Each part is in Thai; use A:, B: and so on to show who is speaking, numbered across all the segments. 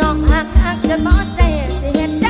A: น้อง
B: หักหักจะบ่ใจสิเห็น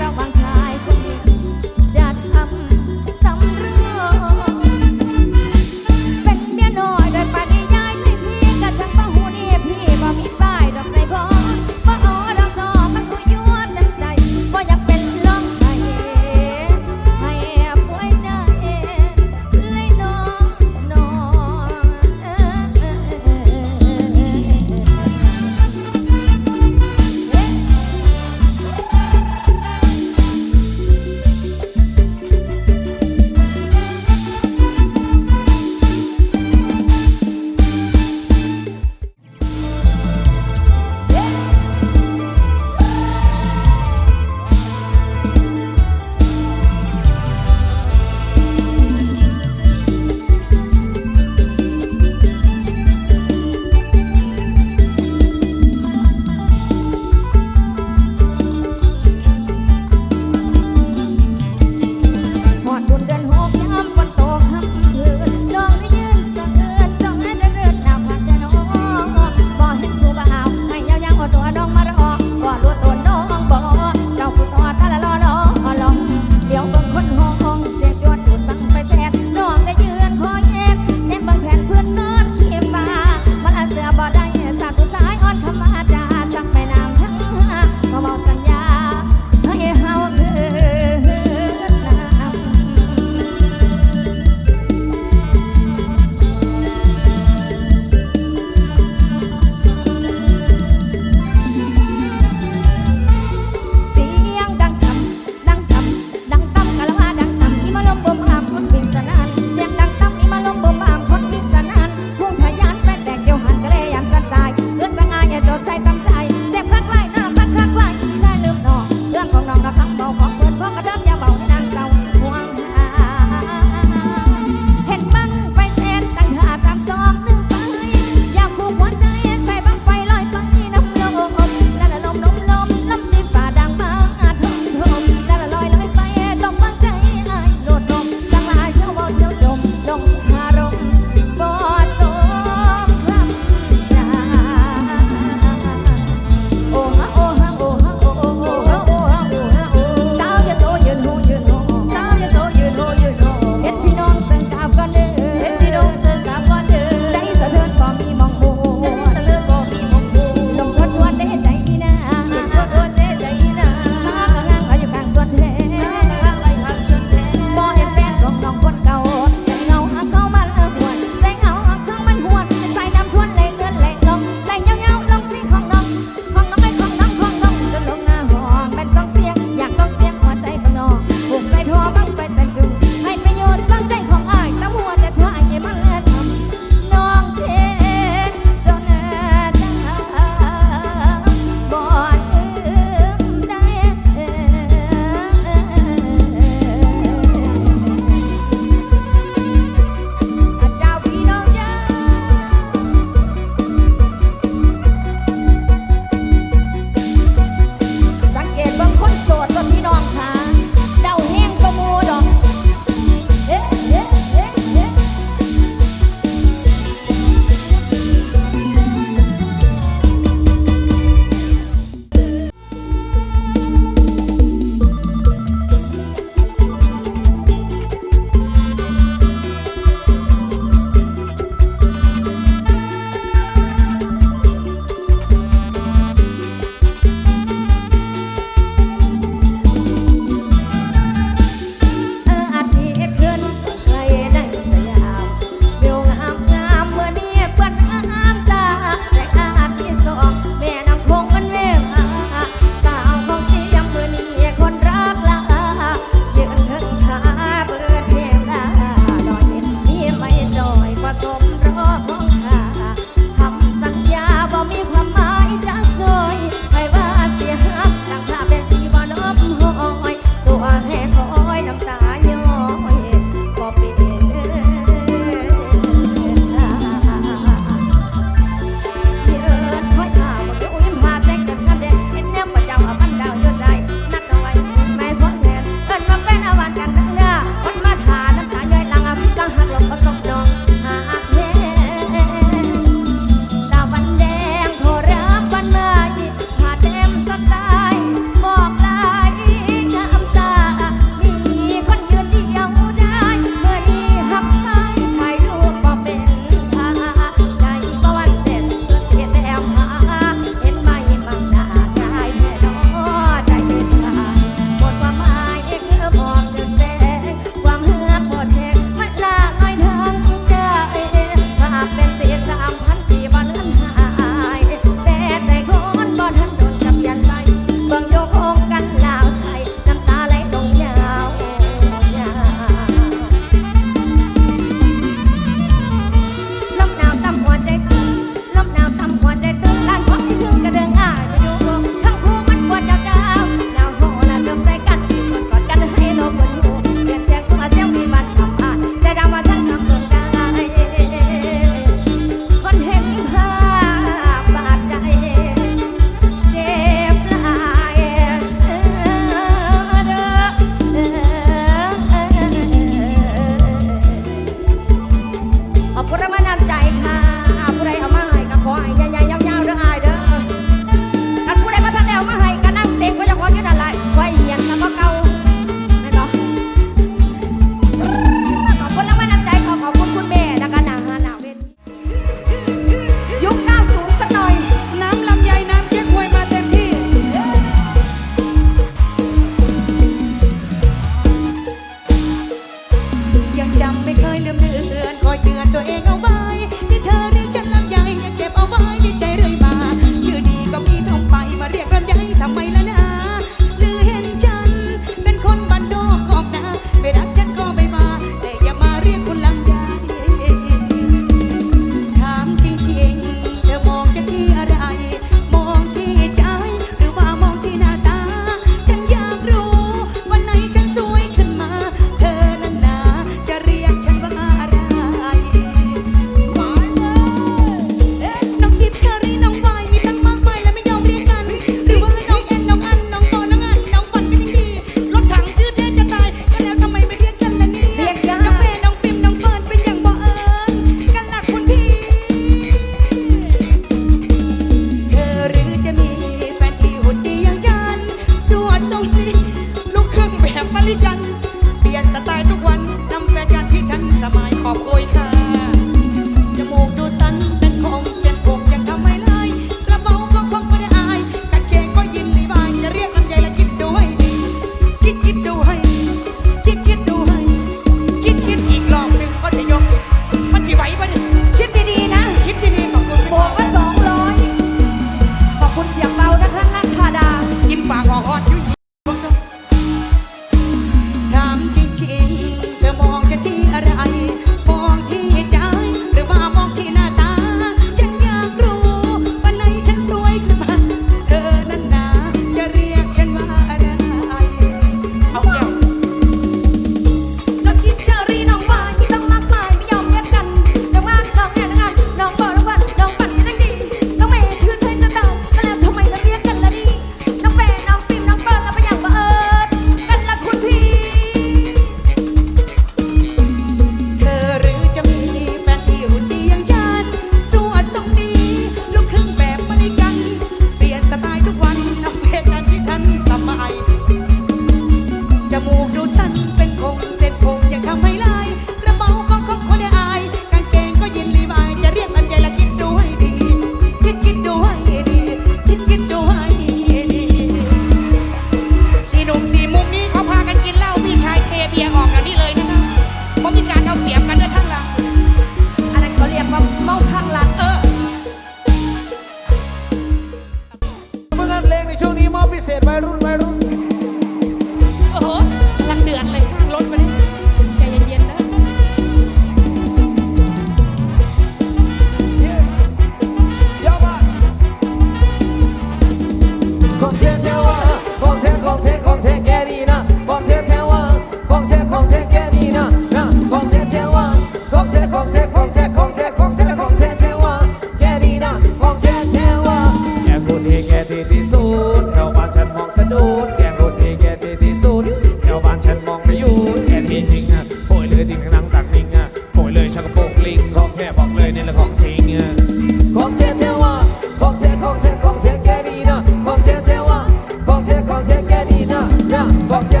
B: Porque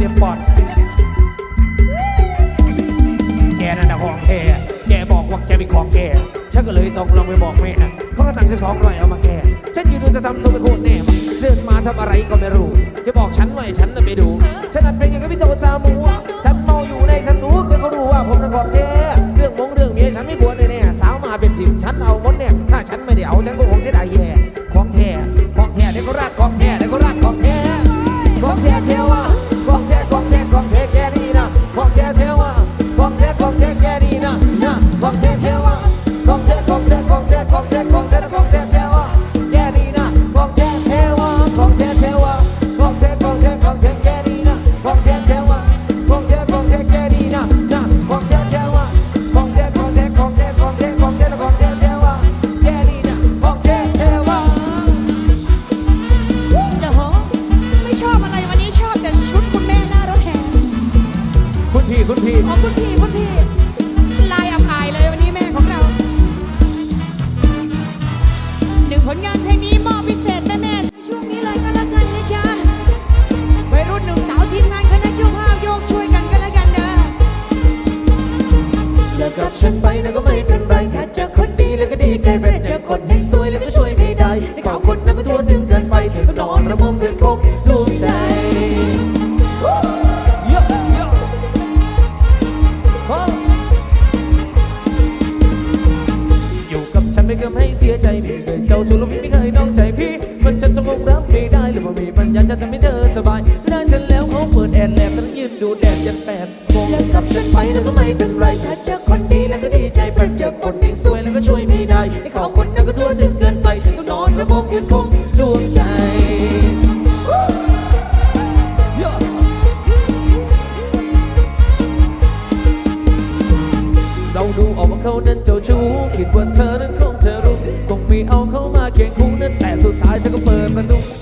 B: เรียบปอด
C: แกนั่นนะของแกแกบอกว่าแกเป็นของแก ฉันก็เลยต้องลองไปบอกแม่เขาก็ตั้งสิบสองหน่อยเอามาแก ฉันยืนดูจะทำตัวเป็นโคตรแน่เดินมาทำอะไรก็ไม่รู้จะบอกฉันหน่อยฉันน่ะไปดู ฉันนัดเป็นอย่างกับพี่โตจามู ฉันเมาอยู่ในฉันรู้แกก็รู้ว่าผมนั่งของแกเรื่องมงเรื่องเมียฉันไม่กลัวแน่ๆสาวมาเป็นสิบฉันเอาหมดเนี่ยถ้าฉันไม่ได้เอาฉันก็คงจะได้แย่ของแท้ของแท้เด็กก็ราดของ ขอ
D: บคุณ
C: พี่คุณพี่
D: วยแล้วก็ช่วย
C: ไม่ได้ให้เขาคนนั้นก็ทั่วถึงเกินไปถึงต้องนอนระบบยืนคงดวงใจเราดูออกว่าเขานั้นเจ้าชู้คิดว่าเธอนั้นคงจะรู้คงไม่เอาเขามาเคียงคู่นั้นแต่สุดท้ายเธอก็เปิดประตู